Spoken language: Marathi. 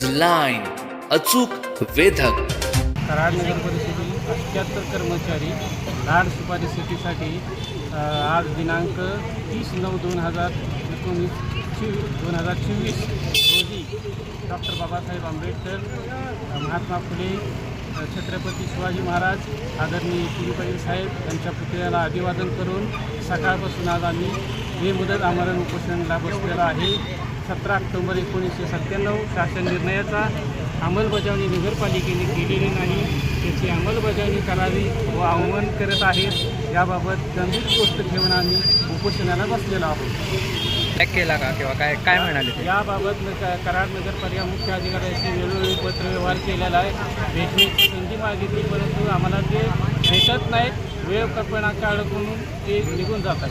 लाईन अचूक वेधक. कराड नगर परिषदेतील अठ्ठ्याहत्तर कर्मचारी लाड सुपारीसाठी आज दिनांक तीस नऊ दोन हजार एकोणीस चोवीस दोन हजार चोवीस रोजी डॉक्टर बाबासाहेब आंबेडकर महात्मा फुले छत्रपती शिवाजी महाराज आदरणीय पुरी साहेब यांच्या पुतळ्याला अभिवादन करून सकाळपासून आज आम्ही बेमुदत आमरण उपोषणाला बसलेलो आहे. सतरा ऑक्टोबर एकोणीसशे सत्त्याण्णव शासन निर्णयाचा अंमलबजावणी नगरपालिकेने केलेली नाही. त्याची अंमलबजावणी करावी व आव्हान करत आहेत. याबाबत गंभीर गोष्ट ठेवून आम्ही उपोषणाला बसलेलो आहोत. केला का किंवा काय काय म्हणाले याबाबत कराड नगरपालिका मुख्य अधिकाऱ्याशी वेळोवेळी पत्रव्यवहार केलेला आहे. भेटण्याची संधी मागितली परंतु आम्हाला ते भेटत नाहीत. वेळ कल्पना म्हणून ते निघून जातात.